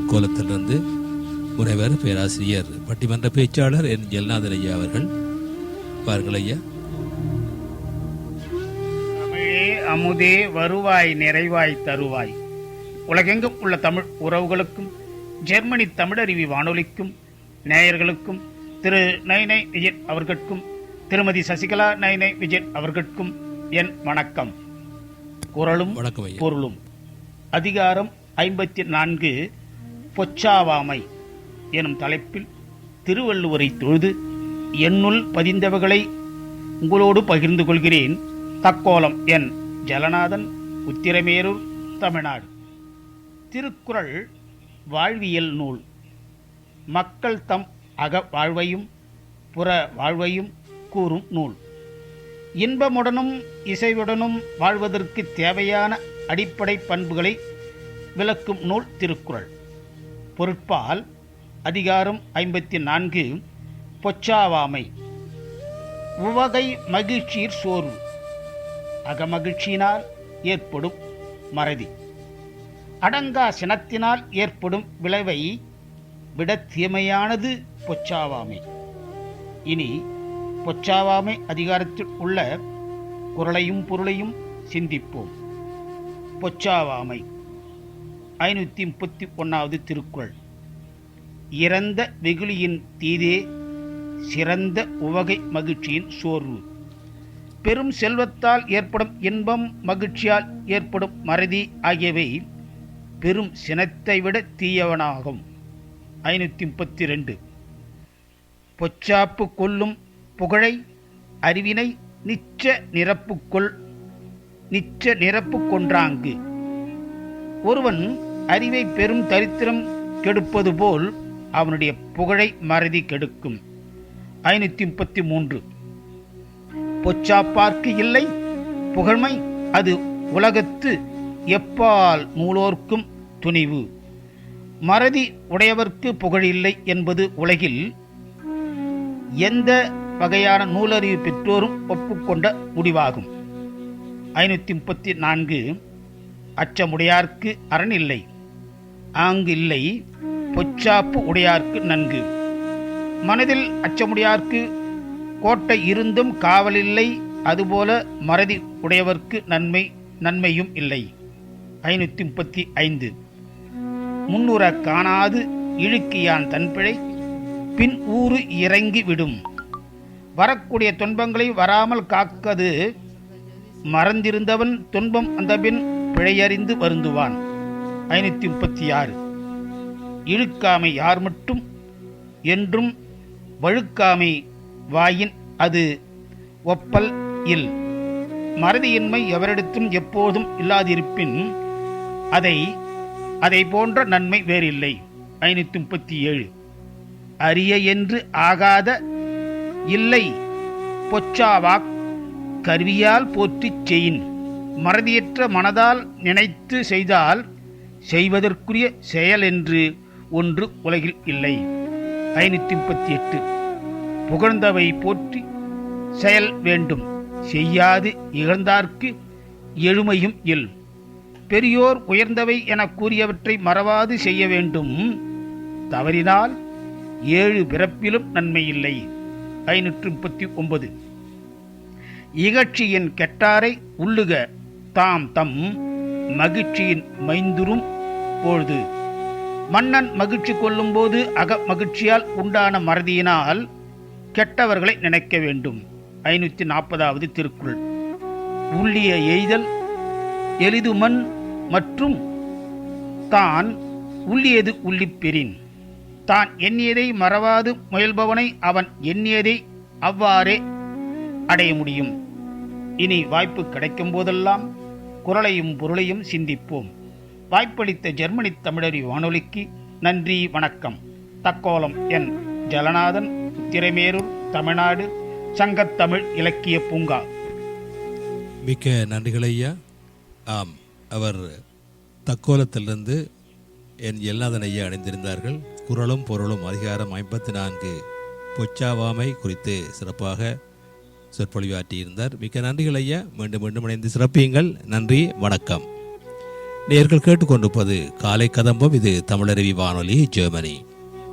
தக்கோலத்திலிருந்து முனைவர் பேராசிரியர் பட்டிமன்ற பேச்சாளர் என். ஜெல்நாதன் ஐயா அவர்கள். பாருங்கள் ஐயா. தமிழே அமுதே வருவாய் நிறைவாய் தருவாய். உலகெங்கும் உள்ள தமிழ் உறவுகளுக்கும் ஜெர்மனி தமிழருவி வானொலிக்கும் நேயர்களுக்கும் திரு. நைனை விஜய் அவர்களுக்கும் திருமதி சசிகலா நைனை விஜய் அவர்களுக்கும் என் வணக்கம். குரலும் பொருளும். அதிகாரம் ஐம்பத்தி நான்கு பொச்சாவாமை எனும் தலைப்பில் திருவள்ளுவரை தொழுது என்னுள் பதிந்தவர்களை உங்களோடு பகிர்ந்து கொள்கிறேன். தக்கோலம் என் ஜலநாதன் உத்திரமேரூர் தமிழ்நாடு. திருக்குறள் வாழ்வியல் நூல். மக்கள் தம் அக வாழ்வையும் புற வாழ்வையும் கூறும் நூல். இன்பமுடனும் இசையுடனும் வாழ்வதற்கு தேவையான அடிப்படை பண்புகளை விளக்கும் நூல் திருக்குறள். பொருட்பால் அதிகாரம் ஐம்பத்தி நான்கு பொச்சாவாமை. உவகை மகிழ்ச்சியிற் சோர்வு. அகமகிழ்ச்சியினால் ஏற்படும் மறதி. அடங்கா சினத்தினால் ஏற்படும் விளைவை விட தீமையானது பொச்சாவாமை. இனி பொச்சாவாமை அதிகாரத்தில் உள்ள குரலையும் பொருளையும் சிந்திப்போம். பொச்சாவாமை. ஐநூற்றி முப்பத்தி ஒன்றாவது திருக்குறள். இறந்த வெகுளியின் தீதே சிறந்த உவகை மகிழ்ச்சியின் சோர்வு. பெரும் செல்வத்தால் ஏற்படும் இன்பம் மகிழ்ச்சியால் ஏற்படும் மறதி ஆகியவை பெரும் சினத்தை விட தீயவனாகும். ஐநூற்றி முப்பத்தி ரெண்டு. பொச்சாப்பு கொல்லும் புகழை அறிவினை நிச்ச நிரப்புக்குள் நிச்ச நிரப்பு கொன்றாங்கு. ஒருவன் அறிவை பெரும் தரித்திரம் கெடுப்பது போல் அவனுடைய புகழை மறதி கெடுக்கும். ஐநூற்றி முப்பத்தி மூன்று. பொச்சாப்பார்க்கு இல்லை. புகழ்மை அது உலகத்து எப்பால் நூலோர்க்கும் துணிவு. மறதி உடையவர்க்கு புகழ் இல்லை என்பது உலகில் எந்த வகையான நூலறிவு பெற்றோரும் ஒப்புக்கொண்ட முடிவாகும். ஐநூற்றி முப்பத்தி நான்கு. அச்சமுடையார்க்கு அரண் இல்லை. ஆங்கு இல்லை பொச்சாப்பு உடையார்க்கு நன்கு. மனதில் அச்சமுடையார்க்கு கோட்டை இருந்தும் காவலில்லை அதுபோல மறதி உடையவர்க்கு நன்மை நன்மையும் இல்லை. ஐநூற்றி முப்பத்தி ஐந்து முன்னுற காணாது இழுக்கியான் தன்பிழை பின் ஊறு இறங்கி விடும். வரக்கூடிய துன்பங்களை வராமல் காக்கது மறந்திருந்தவன் துன்பம் அந்தபின் பிழையறிந்து வருந்துவான். ஐநூற்றி முப்பத்தி ஆறு. இழுக்காமை யார் மட்டும்? என்றும் வழுக்காமை வாயின் அது ஒப்பல் இல். மறதியின்மை எவரிடத்தும் எப்போதும் இல்லாதிருப்பின் அதை அதை போன்ற நன்மை வேறில்லை. ஐநூற்றி முப்பத்தி ஏழு. அரிய என்று ஆகாத இல்லை பொச்சாவாக் கருவியால் போற்றிச் செயின் மறதியற்ற மனதால் நினைத்து செய்தால் செய்வதற்குரிய செயல் என்று ஒன்று உலகில் இல்லை. ஐநூற்றி முப்பத்தி எட்டு புகழ்ந்தவை போற்றி செயல் வேண்டும். செய்யாது இகழ்ந்தார்க்கு எழுமையும் இல். பெரியோர் உயர்ந்தவை என கூறியவற்றை மறவாது செய்ய வேண்டும். தவறினால் ஏழு பிறப்பிலும் நன்மை இல்லை. ஐநூற்று முப்பத்தி ஒன்பது இகழ்ச்சியின் கெட்டாரை உள்ளுக தாம் தம் மகிழ்ச்சியின் மைந்துரும் பொழுது. மன்னன் மகிழ்ச்சி கொள்ளும்போது அக மகிழ்ச்சியால் உண்டான மறதியினால் கெட்டவர்களை நினைக்க வேண்டும். ஐநூற்றி நாற்பதாவது திருக்குள் உள்ளிய எய்தல் எளிதுமண் மற்றும் தான் உள்ளியது உள்ளிப்பெறின் தான் எண்ணியதை மறவாது முயல்பவனை அவன் எண்ணியதை அவ்வாறே அடைய முடியும். இனி வாய்ப்பு கிடைக்கும் போதெல்லாம் குரலையும் பொருளையும் சிந்திப்போம். வாய்ப்பளித்த ஜெர்மனி தமிழறி வானொலிக்கு நன்றி வணக்கம். தக்கோலம் என் ஜலநாதன் திரைமேரூர் தமிழ்நாடு சங்கத்தமிழ் இலக்கிய பூங்கா. மிக்க நன்றிகள் ஐயா. ஆம் அவர் தக்கோலத்திலிருந்து என் எல்லாதன் ஐயா அணிந்திருந்தார்கள். குரலும் பொருளும் அதிகாரம் ஐம்பத்தி நான்கு. பொச்சாவாமை குறித்து சிறப்பாக சொற்பொழிவாற்றியிருந்தார். மிக்க நன்றிகள் ஐயா. மீண்டும் மீண்டும் இணைந்து சிறப்பியுங்கள். நன்றி வணக்கம். நேர்கள் கேட்டுக்கொண்டிருப்பது காலை கதம்பம். இது தமிழருவி வானொலி ஜெர்மனி.